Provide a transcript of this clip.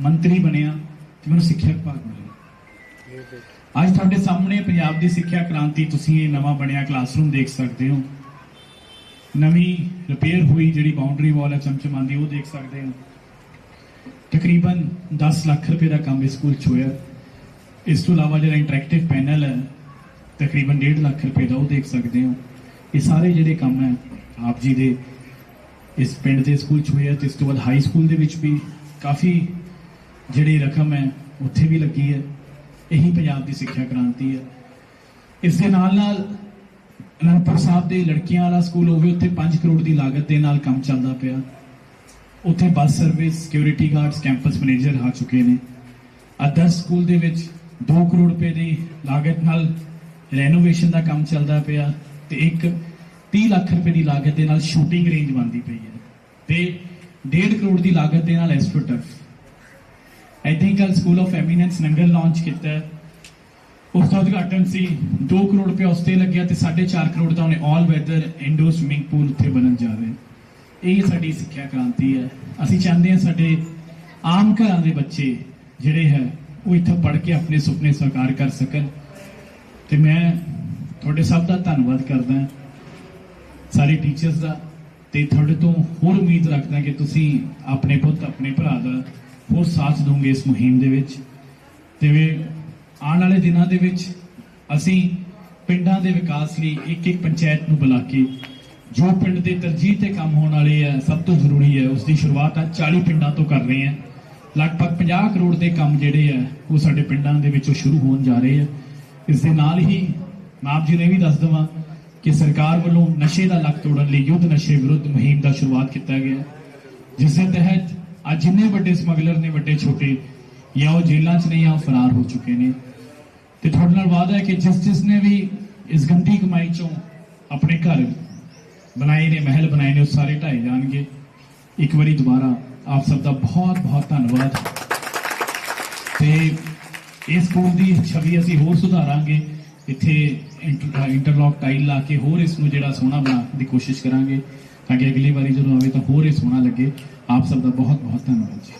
ਮੰਤਰੀ ਬਣਿਆ ਤੇ ਮੈਨੂੰ ਸਿੱਖਿਆ ਵਿਭਾਗ ਮਿਲਿਆ। ਅੱਜ ਤੁਹਾਡੇ ਸਾਹਮਣੇ ਪੰਜਾਬ ਦੀ ਸਿੱਖਿਆ ਕ੍ਰਾਂਤੀ, ਤੁਸੀਂ ਇਹ ਨਵਾਂ ਬਣਿਆ ਕਲਾਸਰੂਮ ਦੇਖ ਸਕਦੇ ਹੋ। ਨਵੀਂ ਰਿਪੇਅਰ ਹੋਈ ਜਿਹੜੀ ਬਾਉਂਡਰੀ ਵਾਲ ਹੈ ਚਮਚਮਾਂਦੀ, ਉਹ ਦੇਖ ਸਕਦੇ ਹੋ। ਤਕਰੀਬਨ 10 ਲੱਖ ਰੁਪਏ ਦਾ ਕੰਮ ਇਸ ਸਕੂਲ 'ਚ ਹੋਇਆ। ਇਸ ਤੋਂ ਇਲਾਵਾ ਜਿਹੜਾ ਇੰਟਰੈਕਟਿਵ ਪੈਨਲ ਹੈ, ਤਕਰੀਬਨ 1.5 ਲੱਖ ਰੁਪਏ ਦਾ ਉਹ ਦੇਖ ਸਕਦੇ ਹੋ। ਇਹ ਸਾਰੇ ਜਿਹੜੇ ਕੰਮ ਹੈ, ਆਪ ਜੀ ਦੇ ਇਸ ਪਿੰਡ ਦੇ ਸਕੂਲ 'ਚ ਹੋਇਆ ਤੇ ਇਸ ਤੋਂ ਬਾਅਦ ਹਾਈ ਸਕੂਲ ਦੇ ਵਿੱਚ ਵੀ ਕਾਫੀ ਜਿਹੜੀ ਰਕਮ ਹੈ, ਉੱਥੇ ਵੀ ਲੱਗੀ ਹੈ। ਇਹੀ ਪੰਜਾਬ ਦੀ ਸਿੱਖਿਆ ਕ੍ਰਾਂਤੀ ਹੈ। ਇਸ ਦੇ ਨਾਲ ਨਾਲ ਅਨੰਦਪੁਰ ਸਾਹਿਬ ਦੇ ਲੜਕੀਆਂ ਵਾਲਾ ਸਕੂਲ ਹੋਵੇ ਉੱਥੇ 5 ਕਰੋੜ ਦੀ ਲਾਗਤ ਦੇ ਨਾਲ ਕੰਮ ਚੱਲਦਾ ਪਿਆ। ਉੱਥੇ bus service security guards campus manager ਆ ਚੁੱਕੇ ਨੇ। ਅਦਰਸ ਸਕੂਲ ਦੇ ਵਿੱਚ 2 ਕਰੋੜ ਰੁਪਏ ਦੀ ਲਾਗਤ ਨਾਲ ਰੈਨੋਵੇਸ਼ਨ ਦਾ ਕੰਮ ਚੱਲਦਾ ਪਿਆ ਤੇ ਇੱਕ 30 ਲੱਖ ਰੁਪਏ ਦੀ ਲਾਗਤ ਦੇ ਨਾਲ ਸ਼ੂਟਿੰਗ ਰੇਂਜ ਬਣਦੀ ਪਈ ਹੈ। ਤੇ 1.5 ਕਰੋੜ ਦੀ ਲਾਗਤ ਦੇ ਨਾਲ ਐਸਟ੍ਰੋਟਰਫ ਇੱਥੇ ਥਿੰਕ ਕੱਲ school of eminence Nangal launch ਕੀਤਾ ਉਸ ਦਾ ਉਦਘਾਟਨ ਸੀ। 2 ਕਰੋੜ ਰੁਪਏ ਉਸ ਤੇ ਲੱਗਿਆ ਤੇ 4.5 ਕਰੋੜ ਦਾ ਉਹਨੇ all weather indoor swimming pool ਉੱਥੇ ਬਣਨ ਜਾ ਰਿਹਾ ਇਹ ਸਾਡੀ ਸਿੱਖਿਆ ਕ੍ਰਾਂਤੀ ਹੈ। ਅਸੀਂ ਚਾਹੁੰਦੇ ਹਾਂ ਸਾਡੇ ਆਮ ਘਰਾਂ ਦੇ ਬੱਚੇ ਜਿਹੜੇ ਹੈ, ਉਹ ਇੱਥੋਂ ਪੜ੍ਹ ਕੇ ਆਪਣੇ ਸੁਪਨੇ ਸਾਕਾਰ ਕਰ ਸਕਣ। ਤੇ ਮੈਂ ਤੁਹਾਡੇ ਸਭ ਦਾ ਧੰਨਵਾਦ ਕਰਦਾ ਸਾਰੇ ਟੀਚਰਸ ਦਾ। ਤੇ ਤੁਹਾਡੇ ਤੋਂ ਹੋਰ ਉਮੀਦ ਰੱਖਦਾ ਕਿ ਤੁਸੀਂ ਆਪਣੇ ਪੁੱਤ, ਆਪਣੇ ਭਰਾ ਦਾ ਬਹੁਤ ਸਾਥ ਦੋਗੇ ਇਸ ਮੁਹਿੰਮ ਦੇ ਵਿੱਚ। ਤੇ ਆਉਣ ਵਾਲੇ ਦਿਨਾਂ ਦੇ ਵਿੱਚ ਅਸੀਂ ਪਿੰਡਾਂ ਦੇ ਵਿਕਾਸ ਲਈ ਇੱਕ ਇੱਕ ਪੰਚਾਇਤ ਨੂੰ ਬੁਲਾ ਕੇ ਜੋ ਪਿੰਡ ਦੇ ਤਰਜੀਹ ਤੇ ਕੰਮ ਹੋਣ ਵਾਲੇ ਆ, ਸਭ ਤੋਂ ਜ਼ਰੂਰੀ ਹੈ ਉਸ ਦੀ ਸ਼ੁਰੂਆਤ ਆ 40 ਪਿੰਡਾਂ ਤੋਂ ਕਰ ਰਹੇ ਆ। ਲਗਭਗ 50 ਕਰੋੜ ਦੇ ਕੰਮ ਜਿਹੜੇ ਆ, ਉਹ ਸਾਡੇ ਪਿੰਡਾਂ ਦੇ ਵਿੱਚੋਂ ਸ਼ੁਰੂ ਹੋਣ ਜਾ ਰਹੇ ਆ। ਇਸ ਦੇ ਨਾਲ ਹੀ ਮੈਂ ਆਪ ਜੀ ਨੇ ਵੀ ਦੱਸ ਦਵਾਂ ਕਿ ਸਰਕਾਰ ਵੱਲੋਂ ਨਸ਼ੇ ਦਾ ਲੱਕ ਤੋੜਨ ਲਈ ਯੁੱਧ ਨਸ਼ੇ ਵਿਰੁੱਧ ਮੁਹਿੰਮ ਦਾ ਸ਼ੁਰੂਆਤ ਕੀਤਾ ਗਿਆ। ਜਿਸ ਦੇ ਤਹਿਤ ਅੱਜ ਜਿੰਨੇ ਵੱਡੇ ਸਮਗਲਰ ਨੇ, ਵੱਡੇ ਛੋਟੇ, ਜਾਂ ਉਹ ਜੇਲ੍ਹਾਂ 'ਚ ਨੇ ਜਾਂ ਉਹ ਫਰਾਰ ਹੋ ਚੁੱਕੇ ਨੇ। ਤੇ ਤੁਹਾਡੇ ਨਾਲ ਵਾਅਦਾ ਹੈ ਕਿ ਜਿਸ ਜਿਸ ਨੇ ਵੀ ਇਸ ਗੰਦੀ ਕਮਾਈ ਚੋਂ ਆਪਣੇ ਘਰ ਬਣਾਏ ਨੇ, ਮਹਿਲ ਬਣਾਏ ਨੇ, ਉਹ ਸਾਰੇ ਢਾਏ ਜਾਣਗੇ। ਇੱਕ ਵਾਰੀ ਦੁਬਾਰਾ ਆਪ ਸਭ ਦਾ ਬਹੁਤ ਬਹੁਤ ਧੰਨਵਾਦ। ਤੇ ਇਸ ਸਕੂਲ ਦੀ ਛਵੀ ਅਸੀਂ ਹੋਰ ਸੁਧਾਰਾਂਗੇ। ਇੱਥੇ ਇੰਟਰ- ਇੰਟਰਲੌਕ ਟਾਈਲ ਲਾ ਕੇ ਹੋਰ ਇਸ ਨੂੰ ਜਿਹੜਾ ਸੋਹਣਾ ਬਣਾਉਣ ਦੀ ਕੋਸ਼ਿਸ਼ ਕਰਾਂਗੇ। ਤਾਂ ਕਿ ਅਗਲੀ ਵਾਰੀ ਜਦੋਂ ਆਵੇ ਤਾਂ ਹੋਰ ਇਹ ਸੋਹਣਾ ਲੱਗੇ। ਆਪ ਸਭ ਦਾ ਬਹੁਤ ਬਹੁਤ ਧੰਨਵਾਦ ਜੀ।